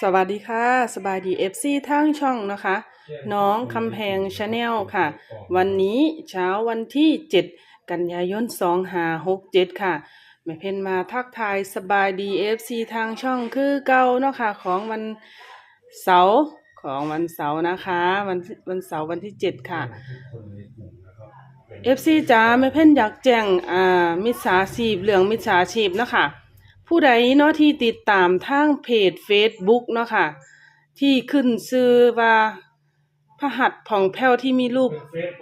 สวัสดีค่ะ สบายดีเอฟซีทั้งช่องนะคะ น้องคำแพงชาแนลค่ะ วันนี้เช้าวันที่ 7 กันยายน2567 ค่ะ แม่เพนมาทักทายสบายดีเอฟซีทางช่องคือเก่าเนาะค่ะของวันเสาร์ของวันเสาร์นะคะวันวันเสาร์วันที่ 7 ค่ะเอฟซีจ๋าแม่เพ่นอยากแจ้งอ่ามิจฉาชีพเรื่องมิจฉาชีพเนาะค่ะ ผู้ใดเนาะที่ติดตามทางเพจ Facebook เนาะค่ะ ที่ขึ้นชื่อว่าพระหัตถ์ผ่องแผ้วที่มีรูป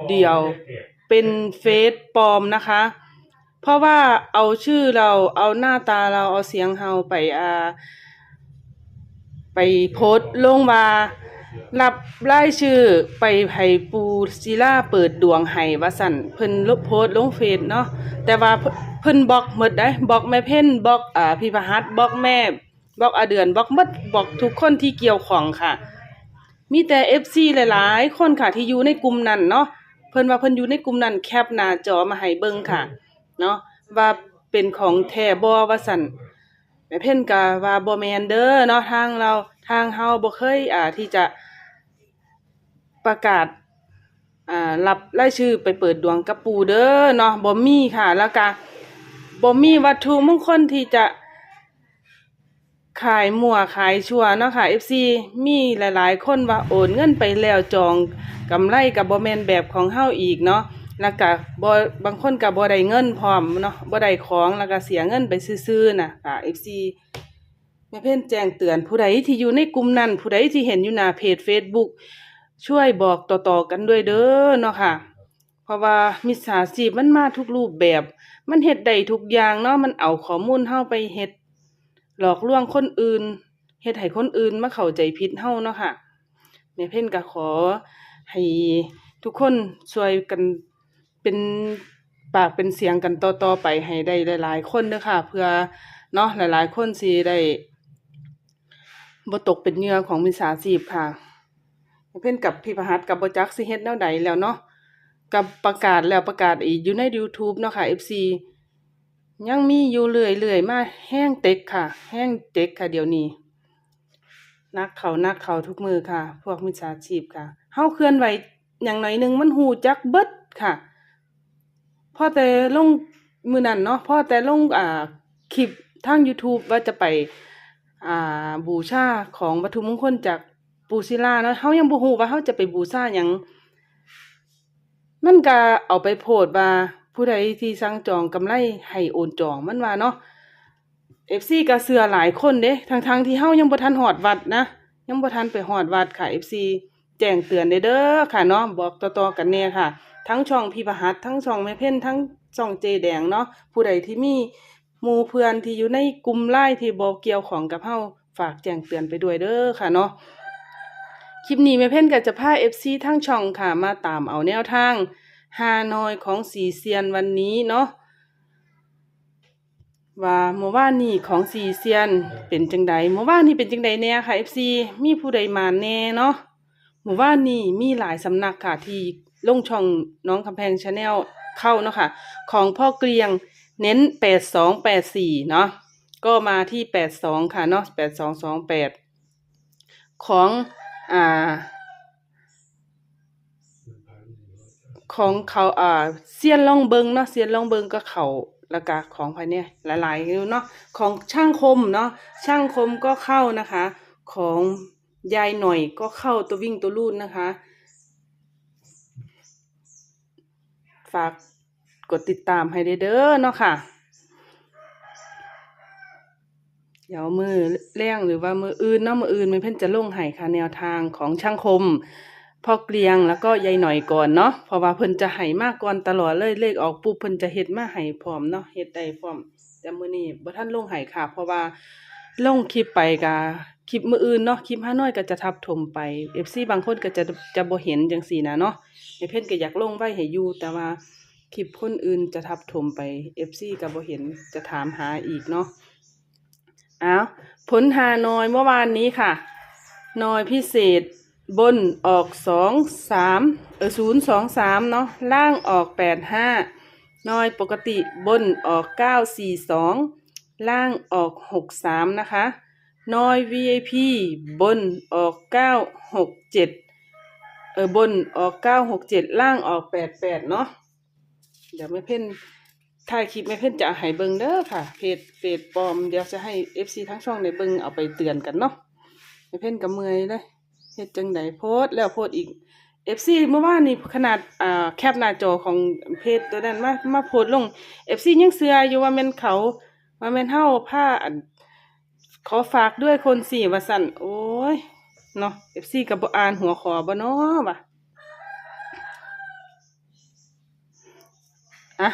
เดี่ยว เป็นเฟซปลอมนะคะ เพราะว่าเอาชื่อเราเอาหน้าตาเราเอาเสียงเราไปอ่าไปโพสต์ลงว่า รับรายชื่อไปให้ปูศิลาเปิดดวงให้ว่าสั่นเพิ่นลบโพสต์ลงเฟซเนาะแต่ว่าเพิ่นบล็อกหมดได้บล็อกแม่เพ่นบล็อกอ่าพี่พหัสบล็อกแม่บล็อกอาเดือนบล็อกหมดบล็อกทุกคนที่เกี่ยวข้องค่ะ มีแต่ FC หลายๆ คนค่ะที่อยู่ในกลุ่มนั้นเนาะเพิ่นว่าเพิ่นอยู่ในกลุ่มนั้นแคปหน้าจอมาให้เบิ่งค่ะเนาะว่าเป็นของแท้บ่ว่าซั่นแม่เพ่นก็ว่าบ่แม่นเด้อเนาะทางเราทางเฮาบ่เคยอ่าที่จะ ประกาศอ่ารับรายชื่อไปเปิดดวงกับปู่เด้อเนาะบ่มีค่ะ แล้วก็บ่มีวัตถุมงคลที่จะขายมั่วขายชัวเนาะค่ะ FC มีหลาย ๆ คนว่าโอนเงินไปแล้วจองกำไรกับบ่แมนแบบของเฮาอีกเนาะแล้วก็บ่บางคนก็บ่ได้เงินพร้อมเนาะบ่ได้ของแล้วก็เสียเงินไปซื่อๆน่ะค่ะ FC แม่เพิ่นแจ้งเตือนผู้ใดที่อยู่ในกลุ่มนั้นผู้ใดที่เห็นอยู่หน้าเพจ Facebook ช่วยบอกต่อๆกันด้วยเด้อเนาะค่ะ เพราะว่ามิจฉาชีพมันมาทุกรูปแบบ มันเฮ็ดได้ทุกอย่างเนาะมันเอาข้อมูลเฮาไปเฮ็ดหลอกลวงคนอื่นเฮ็ดให้คนอื่นมาเข้าใจผิดเฮาเนาะค่ะแม่เพ่นก็ขอให้ทุกคนช่วยกันเป็นปากเป็นเสียงกันต่อๆไปให้ได้หลายๆคนเด้อค่ะ เพื่อเนาะหลายๆคนสิได้บ่ตกเป็นเหยื่อของมิจฉาชีพค่ะ เพ่นกับพี่พหัสกับบจักสิเฮ็ดแนวใดแล้วเนาะกับประกาศแล้วประกาศอีกอยู่ใน YouTube เนาะค่ะ FC ยังมีอยู่เรื่อยๆมาแห้งเต็กค่ะ แห้งเต็กค่ะเดี๋ยวนี้นักเขานักเขาทุกมือค่ะ พวกมิจฉาชีพค่ะเฮาเคลื่อนไหวอย่างหน่อยหนึงมันหูจักเบิดค่ะพอแต่ลงมือนั่นเนาะพอแต่ลงอ่าคลิปทาง YouTube ว่าจะไปอ่าบูชาของวัตถุมงคลจาก ปูศิลาเนาะเฮายังบ่ฮู้ว่าเฮาจะไปบูชาหยังมันก็เอาไปโพดว่าผู้ใดที่สั่งจองกำไรให้โอนจองมันว่าเนาะ FC ก็เชื่อหลายคนเด้ทั้งๆที่เฮายังบ่ทันฮอดวัดนะ ยังบ่ทันไปฮอดวัดค่ะ FC แจ้งเตือนได้เด้อค่ะเนาะบอกต่อๆกันแน่ค่ะ ทั้งช่องพี่ประหัสทั้งช่องแม่เพ่นทั้งช่องเจแดงเนาะผู้ใดที่มีหมู่เพื่อนที่อยู่ในกลุ่มไลน์ที่บ่เกี่ยวของกับเฮาฝากแจ้งเตือนไปด้วยเด้อค่ะเนาะ คลิปนี้แม่เพ่นก็จะพา FC ทั้งช่องค่ะมาตามเอาแนวทางฮานอยของสีเซียนวันนี้เนาะว่าเมื่อวานนี้ของสีเซียนเป็นจังใดเมื่อวานนี้เป็นจังใดแน่ค่ะ FC มีผู้ใดมาแน่เนาะเมื่อวานนี้มีหลายสำนักค่ะที่ลงช่องน้องคำแพงชาแนลเข้าเนาะค่ะ ของพ่อเกรียงเน้น8284เนาะก็มาที่82ค่ะเนาะ8228ของ อ่าของเขาอ่าเซียนล่องเบิงเนาะเซียนล่องเบิงก็เขาล้วก็ของภายเนี่ยหลายๆเนาะของช่างคมเนาะช่างคมก็เข้านะคะ ของยายหน่อยก็เข้าตัววิ่งตัวลูดนะคะ ฝากกดติดตามให้เด้อเนาะค่ะ เดี๋ยวมือแรงหรือว่ามืออื่นเนาะมืออื่นมันเพิ่นจะลงให้ค่ะแนวทางของช่างคมพ่อเกลียงแล้วก็ยายหน่อยก่อนเนาะเพราะว่าเพิ่นจะให้มากก่อนตลอดเลยเลขออกปุ๊บเพิ่นจะเฮ็ดมาให้พร้อมเนาะเฮ็ดได้พร้อม แต่มื้อนี้บ่ทันลงให้ค่ะ เพราะว่าลงคลิปไปกะคลิปมืออื่นเนาะคลิปห้าน้อยก็จะทับถมไป FC บางคนก็จะจะบ่เห็นจังซี่นะเนาะไอ้เพิ่นก็อยากลงไว้ให้อยู่แต่ว่าคลิปคนอื่นจะทับถมไป FC ก็บ่เห็นจะถามหาอีกเนาะ เอาผลหาน้อยเมื่อวานนี้ค่ะน้อยพิเศษบนออกสองสามเออศูนย์สองสามเนาะล่างออกแปดห้าน้อยปกติบนออกเก้าสี่สองล่างออกหกสามนะคะน้อย VIP บนออกเก้าหกเจ็ดเออบนออกเก้าหกเจ็ดล่างออกแปดแปดเนาะเดี๋ยวไม่เพ่น ถ่ายคลิปไม่เพ่นจะให้เบิ่งเด้อค่ะ เพจเพจปลอมเดี๋ยวจะให้ FC ทั้งช่องในเบิ่งเอาไปเตือนกันเนาะไม่เพ่นกับเมยเลยเฮ็ดจังไดโพสแล้วโพสอีก FC เมื่อวานนี่ขนาดอ่าแคปหน้าจอของเพจตัวนั้นมามาโพสต์ลง FC ยังเสืออยู่ว่าแม่นเขาว่าแม่นเฮาผ้าอันขอฝากด้วยคนสี่ว่าสั่นโอ้ยเนาะ FC กับบ่อ่านหัวขอบ่เนาะว่ะอะ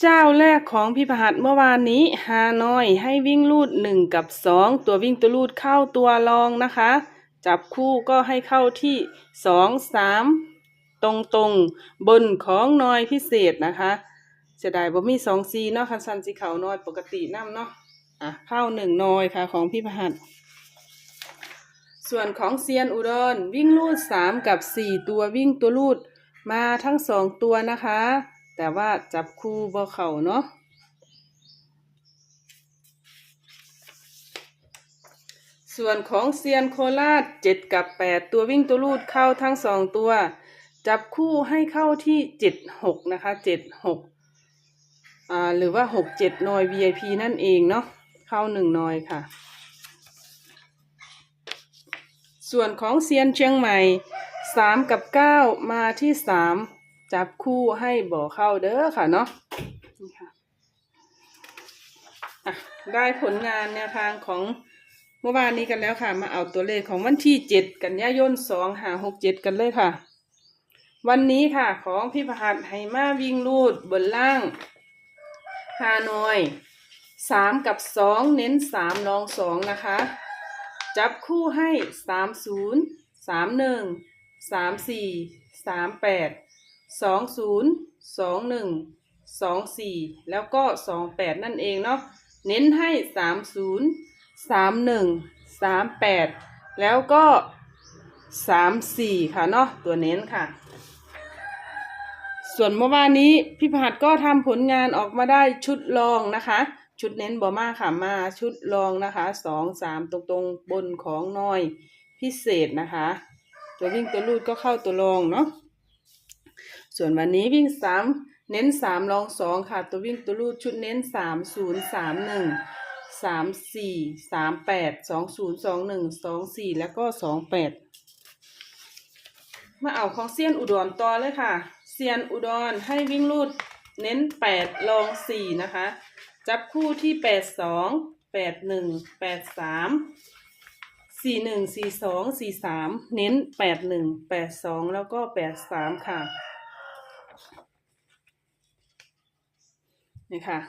เจ้าแรกของพี่ประหัสเมื่อวานนี้ฮานอยให้วิ่งลูดหนึ่งกับสองตัววิ่งตัวลูดเข้าตัวรองนะคะ จับคู่ก็ให้เข้าที่สองสามตรงตรงบนของนอยพิเศษนะคะเสียดายบ่มีสองซีเนาะคันซันสีเขานอยปกติน้ำเนาะอะเข้าหนึ่งนอยค่ะของพี่ประหัสส่วนของเซียนอุดรวิ่งลูดสามกับสี่ตัววิ่งตัวลูดมาทั้งสองตัวนะคะ แต่ว่าจับคู่บ่เข่าเนาะส่วนของเซียนโคราชเจ็ดกับแปดตัววิ่งตัวลูดเข้าทั้งสองตัว จับคู่ให้เข้าที่เจ็ดหกนะคะเจ็ดหกอ่าหรือว่าหกเจ็ดนอย VIP นั่นเองเนาะเข้าหนึ่งนอยค่ะ ส่วนของเซียนเชียงใหม่สามกับเก้ามาที่สาม จับคู่ให้บ่อเข้าเด้อค่ะเนาะนี่ค่ะได้ผลงานแนวทางของเมื่อวานนี้กันแล้วค่ะ มาเอาตัวเลขของวันที่เจ็ดกันยายนสองหาหกเจ็ดกันเลยค่ะ วันนี้ค่ะของพี่ประหัสไหมาวิ่งลูดบนล่างฮานอยสามกับสองเน้นสามรองสองนะคะ จับคู่ให้สามศูนย์สามหนึ่งสามสี่สามแปด สองศูนย์สองหนึ่งสองสี่แล้วก็สองแปดนั่นเองเนาะเน้นให้สามศูนย์สามหนึ่งสามแปดแล้วก็สามสี่ค่ะเนาะตัวเน้นค่ะ ส่วนเมื่อวานนี้พี่ผัดก็ทำผลงานออกมาได้ชุดรองนะคะ ชุดเน้นบอมาค่ะมาชุดรองนะคะสองสามตรงตรงๆบนของน้อยพิเศษนะคะ ตัววิ่งตัวลูดก็เข้าตัวรองเนาะ ส่วนวันนี้วิ่งสามเน้นสามรองสองค่ะ ตัววิ่งตัวลูดชุดเน้นสามศูนย์สามหนึ่งสามสี่สามแปดสองศูนย์สองหนึ่งสองสี่แล้วก็สองแปดมาเอาของเซียนอุดรต่อเลยค่ะ เซียนอุดรให้วิ่งลูดเน้นแปดลองสี่นะคะ จับคู่ที่แปดสองแปดหนึ่งแปดสามสี่หนึ่งสี่สองสี่สามเน้นแปดหนึ่งแปดสองแล้วก็แปดสามค่ะ นี่ค่ะ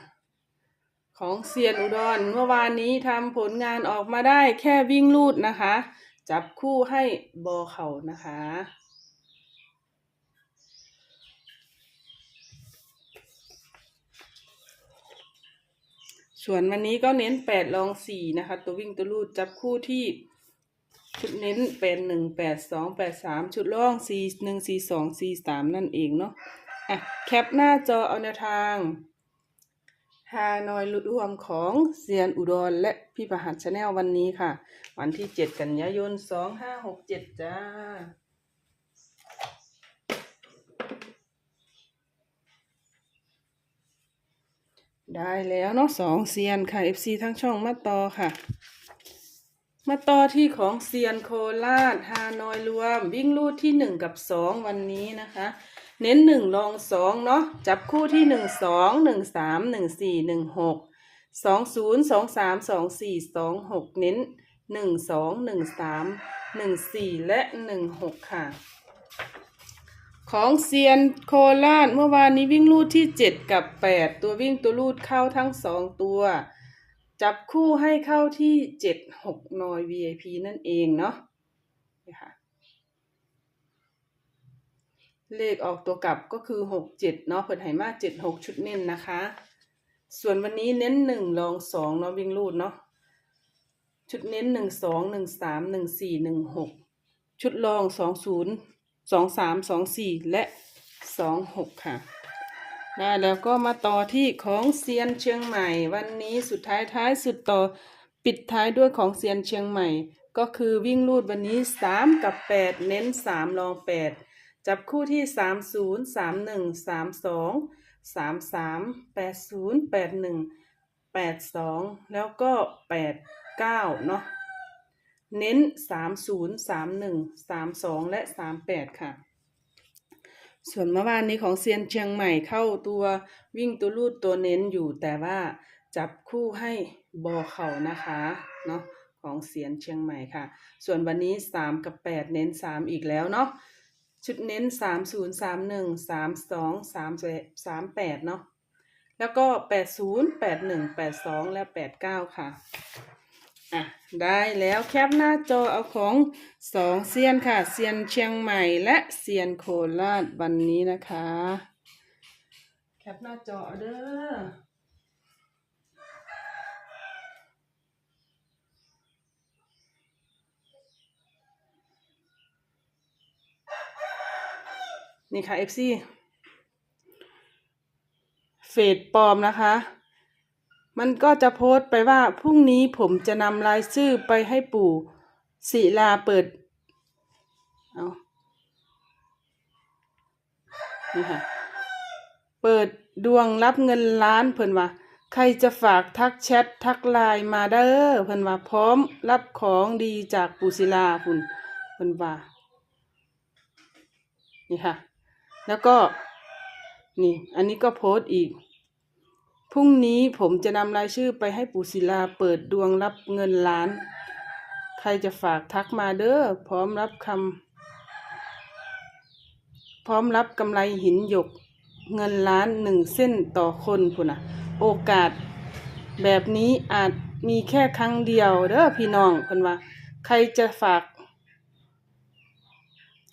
ของเซียนอุดรเมื่อวานนี้ทำผลงานออกมาได้แค่วิ่งลูดนะคะ จับคู่ให้บอเข่านะคะส่วนวันนี้ก็เน้นแปดลองสี่นะคะ ตัววิ่งตัวลูดจับคู่ที่ชุดเน้นแปดหนึ่งแปดสองแปดสามชุดล่องสี่หนึ่งสี่สองสี่สามนั่นเองเนาะอะแคปหน้าจอเอาแนวทาง ฮานอยลุดรวมของเซียนอุดรและพี่ประหัสชาแนลวันนี้ค่ะ วันที่เจ็ดกันยายนสองห้าหกเจ็ดจ้า ได้แล้วเนาะสองเซียนค่ะ FC ทั้งช่องมาต่อค่ะ มาต่อที่ของเซียนโคราชฮานอยรวม วิ่งลูดที่หนึ่งกับสองวันนี้นะคะ เน้นหนึ่งลองสองเนาะจับคู่ที่หนึ่งสองหนึ่งสามหนึ่งสี่หนึ่งหกสองศูนย์สองสามสองสี่สองหกเน้นหนึ่งสองหนึ่งสามหนึ่งสี่และหนึ่งหกค่ะ ของเซียนโคราชเมื่อวานนี้วิ่งลูดที่เจ็ดกับแปดตัววิ่งตัวลูดเข้าทั้งสองตัว จับคู่ให้เข้าที่เจ็ดหกนอย VIP นั่นเองเนาะนะค่ะ เลขออกตัวกลับก็คือหกเจ็ดเนาะเพิ่นให้มาเจ็ดหกชุดเน้นนะคะ ส่วนวันนี้เน้นหนึ่งลองสองเนาะวิ่งลูดเนาะชุดเน้นหนึ่งสองหนึ่งสามหนึ่งสี่หนึ่งหกชุดลองสองศูนย์สองสามสองสี่และสองหกค่ะได้แล้วก็มาต่อที่ของเซียนเชียงใหม่ วันนี้สุดท้ายท้ายสุดต่อปิดท้ายด้วยของเซียนเชียงใหม่ ก็คือวิ่งลูดวันนี้3กับ8เน้น3รอง8 จับคู่ที่ 30 31 32 33 80 81 82 แล้วก็ 89 เนาะ เน้น 30 31 32 และ 38 ค่ะ ส่วนเมื่อวานนี้ของเซียนเชียงใหม่เข้าตัววิ่งตัวลูดตัวเน้นอยู่แต่ว่าจับคู่ให้บอเข่านะคะเนาะของเซียนเชียงใหม่ค่ะ ส่วนวันนี้สามกับแปดเน้นสามอีกแล้วเนาะ ชุดเน้นสามศูนย์สามหนึ่งสามสองสามแปดเนาะ แล้วก็แปดศูนย์แปดหนึ่งแปดสองและแปดเก้าค่ะ อะ ได้แล้วแคปหน้าจอเอาของสองเซียนค่ะ เซียนเชียงใหม่และเซียนโคราชวันนี้นะคะ แคปหน้าจอเด้อ นี่ค่ะ FC เฟดปลอมนะคะ มันก็จะโพสต์ไปว่าพรุ่งนี้ผมจะนำรายชื่อไปให้ปู่ศิลาเปิด เอานี่ค่ะ เปิดดวงรับเงินล้านเพิ่นว่า ใครจะฝากทักแชททักไลน์มาเด้อเพิ่นว่าพร้อมรับของดีจากปู่ศิลาคุณเพิ่นว่า นี่ค่ะ แล้วก็นี่ อันนี้ก็โพสต์อีก พรุ่งนี้ผมจะนำรายชื่อไปให้ปู่ศิลาเปิดดวงรับเงินล้าน ใครจะฝากทักมาเด้อพร้อมรับคำพร้อมรับกำไรหินหยกเงินล้านหนึ่งเส้นต่อคนพุ่นน่ะโอกาสแบบนี้อาจมีแค่ครั้งเดียวเด้อพี่น้องเพิ่นว่า ใครจะฝาก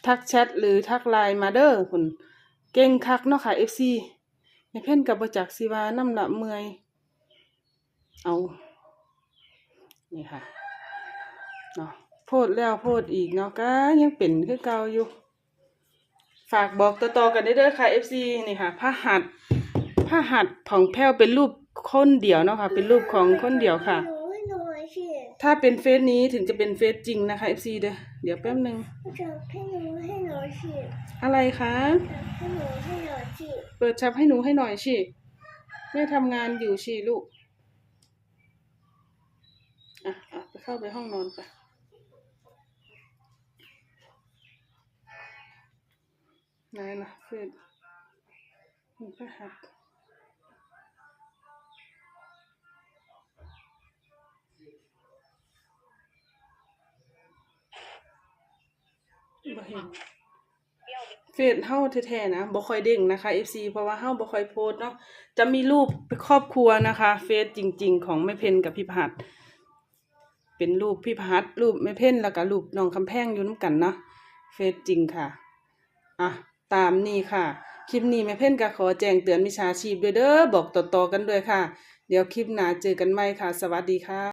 ทักแชทหรือทักไลน์มาเด้อคุณเก่งคักเนาะค่ะ FC ในเพ่นกับประจักษ์สิวาน้ำละเมื่อย เอา นี่ค่ะเนาะโพดแล้วโพดอีกเนาะก็ยังเป็นคือเก่าอยู่ ฝากบอกต่อๆกันได้เด้อค่ะ FC นี่ค่ะผ้าหัดผ้าหัดผ่องแผ้วเป็นรูปคนเดียวเนาะค่ะ เป็นรูปของคนเดียวค่ะ ถ้าเป็นเฟซนี้ถึงจะเป็นเฟซจริงนะคะ FC เด้อเดี๋ยวแป๊บหนึงจับให้หนูให้หนูสิอะไรคะจับให้หนูให้หนูสิเปิดชับให้หนูให้หน่อยชิแม่ทำงานอยู่ชิลูกอะอะไปเข้าไปห้องนอนไปไหนนะเพื่อนมันก็หัก บ่เห็น เฟซเฮาแท้ๆนะบ่ค่อยเด้งนะคะ FC เพราะว่าเฮาบ่ค่อยโพสต์เนาะจะมีรูปครอบครัวนะคะ เฟซจริง ๆ ของแม่เพนกับพี่พัดเป็นรูปพี่พัดรูปแม่เพนแล้วก็รูปน้องคำแพงอยู่นํกันเนาะเฟซจริงค่ะอะตามนี้ค่ะ คลิปนี้แม่เพนก็ขอแจ้งเตือนมิจฉาชีพด้วยเด้อบอกต่อๆกันด้วยค่ะ เดี๋ยวคลิปหน้าเจอกันใหม่ค่ะ สวัสดีค่ะ